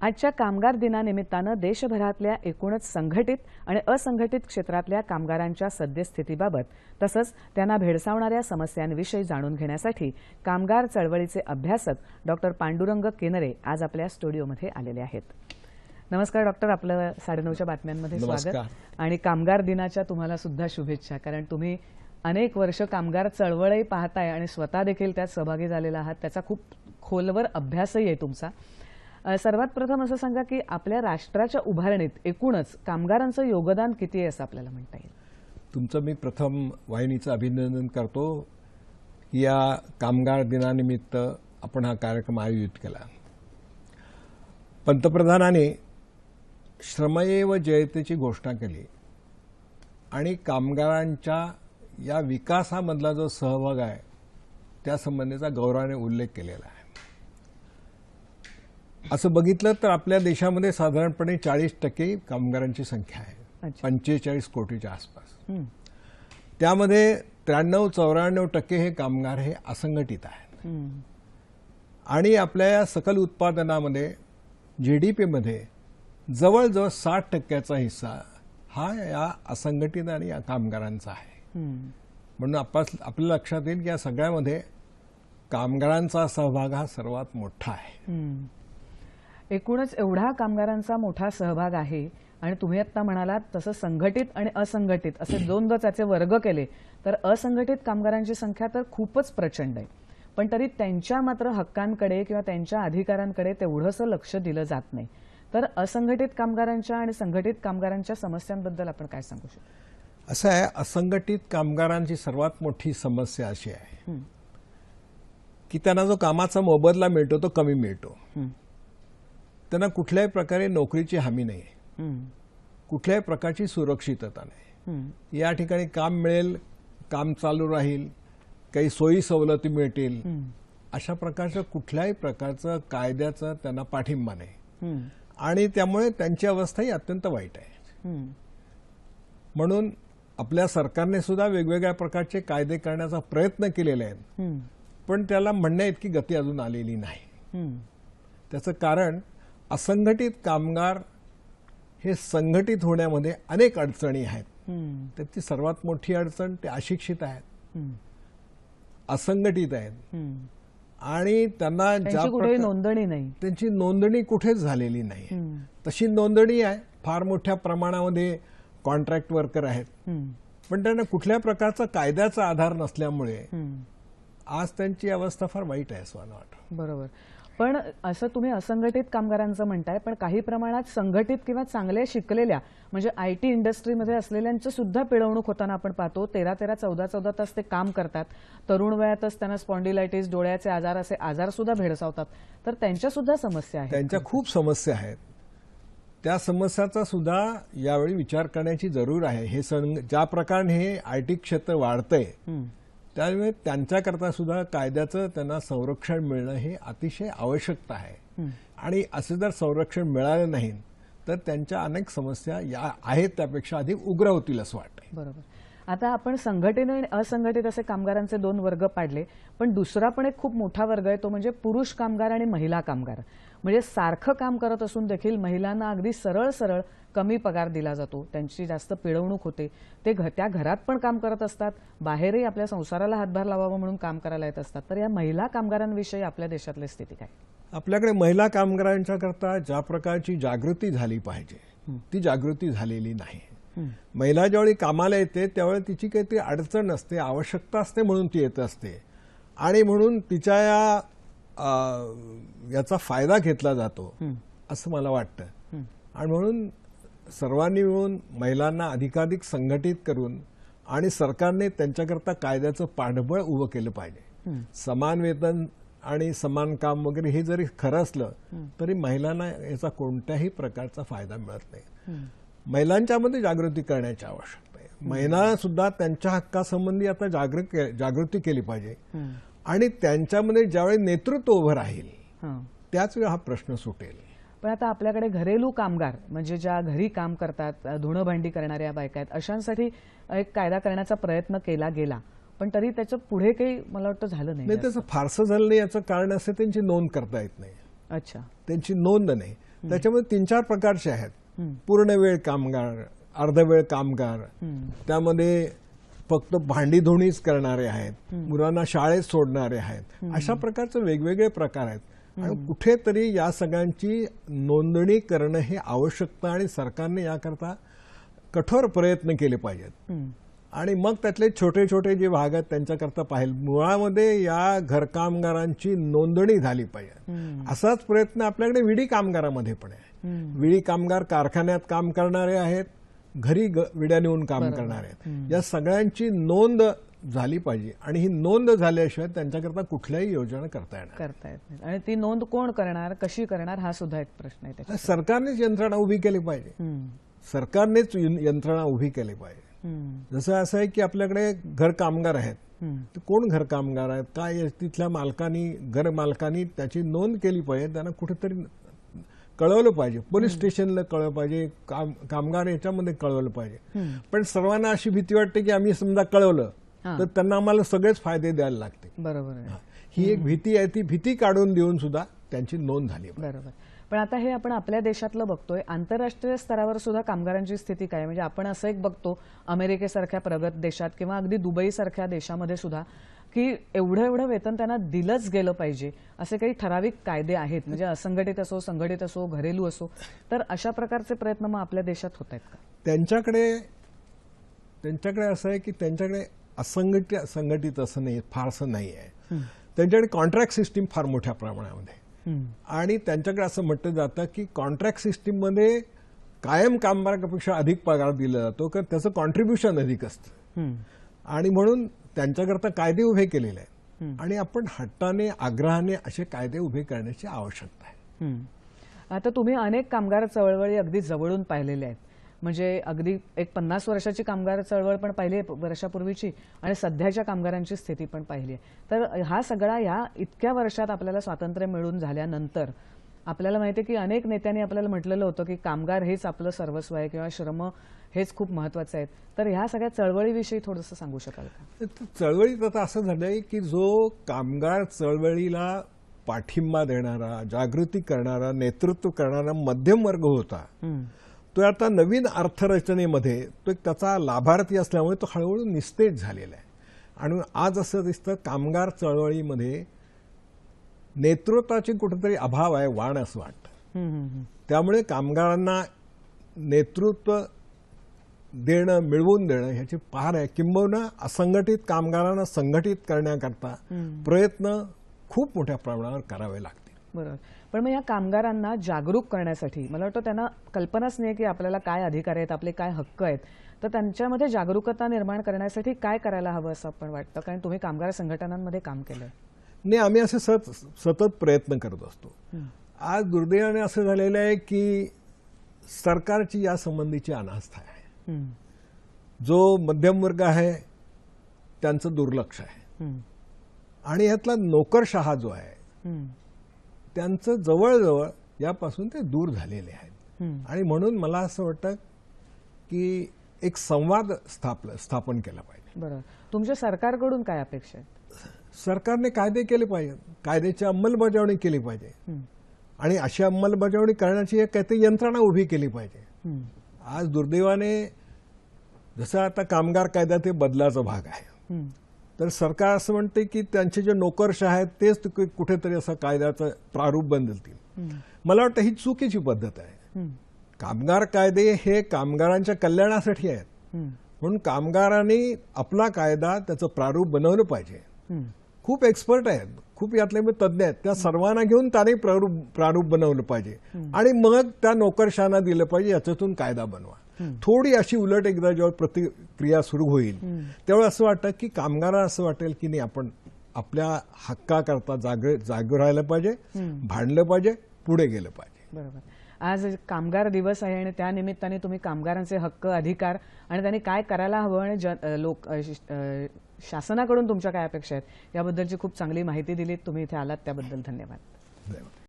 आजच्या कामगार दिनानिमित्तानं देशभरातल्या एकूणच संघटित आणि असंघटित क्षेत्रातल्या कामगारांच्या सद्यस्थितीबाबत तसंच त्यांना भेडसावणाऱ्या समस्यांविषयी जाणून घेण्यासाठी कामगार चळवळीचे अभ्यासक डॉक्टर पांडुरंग केनरे आज आपल्या स्टुडिओमध्ये आलेले आहेत. नमस्कार डॉक्टर आपलं साडेनऊच्या बातम्यांमध्ये स्वागत. आणि कामगार दिनाच्या तुम्हाला सुद्धा शुभेच्छा कारण तुम्ही अनेक वर्ष कामगार चळवळही पाहताय आणि स्वतः देखील त्यात सहभागी झालेला आहात त्याचा खूप खोलवर अभ्यासही आहे तुमचा. सर्वात प्रथम असं सांगा की आपल्या राष्ट्राच्या उभारणीत एकूणच कामगारांचं योगदान किती आहे असं आपल्याला म्हणता येईल? तुमचं मी प्रथम वाहिनीचं अभिनंदन करतो. या कामगार दिनानिमित्त आपण हा कार्यक्रम आयोजित केला. पंतप्रधानाने श्रमयेव जयतेची घोषणा केली. आणि कामगारांच्या या विकासामधला जो सहभाग आहे त्यासंबंधीचा गौरवाने उल्लेख केलेला आहे. असं बघितलं तर आपल्या देशामध्ये साधारणपणे चाळीस टक्के कामगारांची संख्या आहे. पंचेचाळीस कोटीच्या आसपास. त्यामध्ये त्र्याण्णव चौऱ्याण्णव टक्के हे कामगार हे असंघटित आहेत. आणि आपल्या या सकल उत्पादनामध्ये जी डी पीमध्ये जवळजवळ साठ टक्क्याचा हिस्सा हा या असंघटित आणि या कामगारांचा आहे हं. म्हणून आपस आपल्या लक्षात येईल की या सगळ्यामध्ये कामगारांचा सहभाग हा सर्वात मोठा आहे. एकूणच एवढा कामगारांचा मोठा सहभाग आहे आणि तुम्ही आता म्हणालात तसं संघटित आणि असंघटित असे दोनदा त्याचे वर्ग केले तर असंघटित कामगारांची संख्या तर खूपच प्रचंड आहे पण तरी त्यांच्या मात्र हक्कांकडे किंवा त्यांच्या अधिकारांकडे तेवढंसं लक्ष दिलं जात नाही तर असंघटित कामगारांच्या आणि संघटित कामगारांच्या समस्यांबद्दल आपण काय सांगू शकतो असं आहे असंघटित कामगारांची सर्वात मोठी समस्या अशी आहे. की त्यांना जो कामाचा मोबदला मिळतो तो कमी मिळतो. त्यांना कुठल्याही प्रकारे नोकरीची हमी नाही आहे. कुठल्याही प्रकारची सुरक्षितता नाही हं. या ठिकाणी काम मिळेल काम चालू राहील काही सोयी सवलती मिळतील. अशा प्रकारचं कुठल्याही प्रकारचं कायद्याचं त्यांना पाठिंबा नाही. आणि त्यामुळे त्यांची अवस्था ही अत्यंत वाईट आहे हं. म्हणून आपल्या सरकारने सुद्धा वेगवेगळ्या प्रकारचे कायदे करण्याचा प्रयत्न केलेले आहेत. पण त्याला म्हणण्या इतकी गती अजून आलेली नाही. त्याचं कारण असंघटित कामगार हे संघटित होण्यामध्ये अनेक अडचणी आहेत. त्याची सर्वात मोठी अडचण ते अशिक्षित आहेत हं. असंघटित आहेत हं. आणि त्यांना ज्या नोंदणी नाही त्यांची नोंदणी कुठेच झालेली नाही. तशी नोंदणी आहे फार मोठ्या प्रमाणामध्ये कॉन्ट्रॅक्ट वर्कर आहेत हं. पण त्यांना कुठल्या प्रकारचा कायद्याचा आधार नसल्यामुळे. आज त्यांची अवस्था फार वाईट आहे असं मला वाटतं बरोबर पण असं तुम्ही असंघटित कामगारांचं म्हणताय पण काही प्रमाणात संघटित किंवा चांगल्या शिकलेल्या म्हणजे आय टी इंडस्ट्रीमध्ये असलेल्यांचं सुद्धा पिळवणूक होताना आपण पाहतो तेरा तेरा चौदा चौदा तास ते काम करतात. तरुण वयातच त्यांना स्पॉन्डिलायटिस डोळ्याचे आजार असे आजार सुद्धा भेडसावतात. तर त्यांच्या सुद्धा समस्या आहेत. त्यांच्या खूप समस्या आहेत. त्या समस्याचा सुद्धा यावेळी विचार करण्याची जरूर आहे. हे सं ज्या प्रकारे हे आय टी क्षेत्र वाढतंय. त्यामुळे त्यांच्याकरता सुद्धा कायद्याचं त्यांना संरक्षण मिळणं हे अतिशय आवश्यकता आहे. आणि असं जर संरक्षण मिळालं नाही तर त्यांच्या अनेक समस्या या आहेत त्यापेक्षा अधिक उग्र होतील असं वाटतंय. बरोबर. आता आपण संघटित आणि असंघटित असे कामगारांचे दोन वर्ग पाडले पण दुसरा पण एक खूप मोठा वर्ग आहे तो म्हणजे पुरुष कामगार आणि महिला कामगार. म्हणजे सारखं काम करत असून देखील महिलांना अगदी सरळ सरळ कमी पगार दिला जातो. त्यांची जास्त पिळवणूक होते. ते घ त्या घरात पण काम करत असतात. बाहेरही आपल्या संसाराला हातभार लावावा म्हणून काम करायला येत असतात. तर या महिला कामगारांविषयी आपल्या देशातली स्थिती काय? आपल्याकडे महिला कामगारांच्या करता ज्या प्रकारची जागृती झाली पाहिजे ती जागृती झालेली नाही. महिला ज्यावेळी कामाला येते त्यावेळी तिची काहीतरी अडचण असते आवश्यकता असते म्हणून ती येत असते आणि म्हणून तिच्या या याचा फायदा घेतला जातो. असं मला वाटतं. आणि म्हणून सर्वांनी मिळून महिलांना अधिकाधिक संघटित करून आणि सरकारने त्यांच्याकरता कायद्याचं पाठबळ उभं केलं पाहिजे. समान वेतन आणि समान काम वगैरे हे जरी खरं असलं तरी महिलांना याचा कोणत्याही प्रकारचा फायदा मिळत नाही. महिलांच्यामध्ये जागृती करण्याची आवश्यकता आहे. महिला सुद्धा त्यांच्या हक्कासंबंधी आता जागृत जागृती केली पाहिजे. आणि त्यांच्यामध्ये ज्यावेळी नेतृत्व उभं राहील. त्याच वेळी हा प्रश्न सुटेल. पण आता आपल्याकडे घरेलू कामगार म्हणजे ज्या घरी काम करतात धुणं भांडी करणाऱ्या बायका आहेत अशांसाठी एक कायदा करण्याचा प्रयत्न केला गेला. पण तरी त्याचं पुढे काही मला वाटतं झालं नाही नाही त्याचं फारसं झालं नाही याचं कारण असं त्यांची नोंद करता येत नाही. अच्छा. त्यांची नोंद नाही. त्याच्यामध्ये तीन चार प्रकारचे आहेत. हं. पूर्णवेळ कामगार अर्धवेळ कामगार. त्यामध्ये फक्त भांडी धुणीच करणारे आहेत मुलांना शाळेत सोडणारे आहेत. अशा प्रकारचे वेगवेगळे प्रकार आहेत. आणि कुठेतरी या सगळ्यांची नोंदणी करणं हे आवश्यकता आणि सरकारने याकरता कठोर प्रयत्न केले पाहिजेत. आणि मग त्यातले छोटे छोटे जे भाग आहेत त्यांच्याकरता पाहिजे मुळामध्ये या घरकामगारांची नोंदणी झाली पाहिजे. असाच प्रयत्न आपल्याकडे विडी कामगारामध्ये पण आहे. विडी कामगार कारखान्यात काम करणारे आहेत घरी विड्या नेऊन काम करणारे आहेत या सगळ्यांची नोंद झाली पाहिजे आणि ही नोंद झाल्याशिवाय त्यांच्याकरता कुठल्याही योजना करता येणार करता येत नाही आणि ती नोंद कोण करणार कशी करणार हा सुद्धा एक प्रश्न आहे. सरकारनेच यंत्रणा उभी केली पाहिजे. सरकारनेच यंत्रणा उभी केली पाहिजे. जसं असं आहे की आपल्याकडे घर कामगार आहेत. हं. ते कोण घर कामगार आहेत? काय? तिथल्या मालकानी घर मालकानी त्याची नोंद केली पाहिजे त्यांना कुठेतरी कळवलं पाहिजे. पोलीस स्टेशनला कळवलं पाहिजे काम कामगार याच्यामध्ये कळवलं पाहिजे. पण सर्वांना अशी भीती वाटते की आम्ही समजा कळवलं. तर त्यांना आम्हाला सगळेच फायदे द्यायला लागते बरोबर ही. एक भीती आहे ती भीती काढून देऊन सुद्धा त्यांची नोंद झाली. बरोबर. पण आता हे आपण आपल्या देशातलं बघतोय. आंतरराष्ट्रीय स्तरावर सुद्धा कामगारांची स्थिती काय? म्हणजे आपण असं एक बघतो अमेरिकेसारख्या प्रगत देशात किंवा अगदी दुबईसारख्या देशामध्ये सुद्धा की एवढं एवढं वेतन त्यांना दिलंच गेलं पाहिजे. असे काही ठराविक कायदे आहेत. म्हणजे असंघटित असो संघटित असो घरेलू असो. तर अशा प्रकारचे प्रयत्न मग आपल्या देशात होत आहेत का? त्यांच्याकडे त्यांच्याकडे असं आहे की त्यांच्याकडे असंघटित संघटित असं नाही फारसं नाही आहे. त्यांच्याकडे कॉन्ट्रॅक्ट सिस्टीम फार मोठ्या प्रमाणामध्ये. आणि त्यांच्याकडे असं म्हटलं जातं की कॉन्ट्रॅक्ट सिस्टीममध्ये कायम कामगारापेक्षा अधिक पगार दिला जातो कारण त्याचं कॉन्ट्रीब्युशन अधिक असतं हं. आणि म्हणून त्यांच्याकरता कायदे उभे केलेले आहेत. आणि आपण हट्टाने आग्रहाने असे कायदे उभे करण्याची आवश्यकता आहे हं. आता तुम्ही अनेक कामगार चळवळी अगदी जवळून पाहिलेल्या आहेत म्हणजे अगदी एक पन्नास वर्षाची कामगार चळवळ पण पाहिली आहे वर्षापूर्वीची आणि सध्याच्या कामगारांची स्थिती पण पाहिली आहे. तर हा सगळा ह्या इतक्या वर्षात आपल्याला स्वातंत्र्य मिळून झाल्यानंतर आपल्याला माहिती आहे की अनेक नेत्यांनी आपल्याला म्हटलेलं होतं की कामगार हेच आपलं सर्वस्व आहे किंवा श्रम हेच खूप महत्वाचं आहेत तर ह्या सगळ्या चळवळीविषयी थोडंसं सांगू शकाल का? चळवळीत आता असं झालंय की जो कामगार चळवळीला पाठिंबा देणारा जागृती करणारा नेतृत्व करणारा मध्यम वर्ग होता. तो आता नवीन अर्थरचनेमध्ये तो एक त्याचा लाभार्थी असल्यामुळे तो हळूहळू निस्तेज झालेला आहे आणि आज असं दिसतं कामगार चळवळीमध्ये नेतृत्वाची कुठेतरी अभाव आहे वाण असं वाटतं. त्यामुळे कामगारांना नेतृत्व देणं मिळवून देणं ह्याची पार आहे किंबहुना असंघटित कामगारांना संघटित करण्याकरता. प्रयत्न खूप मोठ्या प्रमाणावर करावे लागतील बरोबर. पण मग या कामगारांना जागरूक करण्यासाठी मला वाटतं त्यांना कल्पनाच नाही की आपल्याला काय अधिकार आहेत आपले काय हक्क आहेत. तर त्यांच्यामध्ये जागरूकता निर्माण करण्यासाठी काय करायला हवं असं आपण वाटतं? कारण तुम्ही कामगार संघटनांमध्ये काम केलंय. नाही आम्ही असे सत सतत प्रयत्न करत असतो. आज दुर्दैवाने असं झालेलं आहे की सरकारची या संबंधीची अनास्था आहे. जो मध्यम वर्ग आहे त्यांचं दुर्लक्ष आहे. आणि यातला नोकरशहा जो आहे त्यांचं जवळजवळ यापासून ते दूर झालेले आहेत. आणि म्हणून मला असं वाटतं की एक संवाद स्थापल स्थापन केला पाहिजे. बरोबर. तुमच्या सरकारकडून काय अपेक्षा आहेत? सरकारने कायदे केले पाहिजे. कायद्याची अंमलबजावणी केली पाहिजे. आणि अशी अंमलबजावणी करण्याची एक काहीतरी यंत्रणा उभी केली पाहिजे. आज दुर्दैवाने जसं आता कामगार कायदा ते बदलाचा भाग आहे. तर सरकार असं म्हणते की त्यांचे जे नोकरशा आहेत तेच कुठेतरी असं कायद्याचं प्रारूप बदलतील. मला वाटतं ही चुकीची पद्धत आहे. कामगार कायदे हे कामगारांच्या कल्याणासाठी आहेत. म्हणून कामगारांनी आपला कायदा त्याचं प्रारूप बनवलं पाहिजे. खूप एक्सपर्ट आहेत. खूप यातले मी तज्ज्ञ आहेत. त्या सर्वांना घेऊन त्याने प्रारूप प्रारूप बनवलं पाहिजे. आणि मग त्या नोकरशांना दिलं पाहिजे याच्यातून कायदा बनवा. थोडी अशी उलट एकदा जेव्हा प्रतिक्रिया सुरू होईल तेव्हा असं वाटतं की कामगारांना असं वाटेल की नाही आपण आपल्या हक्काकरता जागे जागे राहायला पाहिजे भांडलं पाहिजे पुढे गेलं पाहिजे. बरोबर. आज कामगार दिवस आहे आणि त्या निमित्ताने तुम्ही कामगारांचे हक्क अधिकार आणि त्यांनी काय करायला हवं आणि जन लोक शासनाकडून तुमच्या काय अपेक्षा आहेत याबद्दलची खूप चांगली माहिती दिलीत. तुम्ही इथे आलात त्याबद्दल धन्यवाद. धन्यवाद.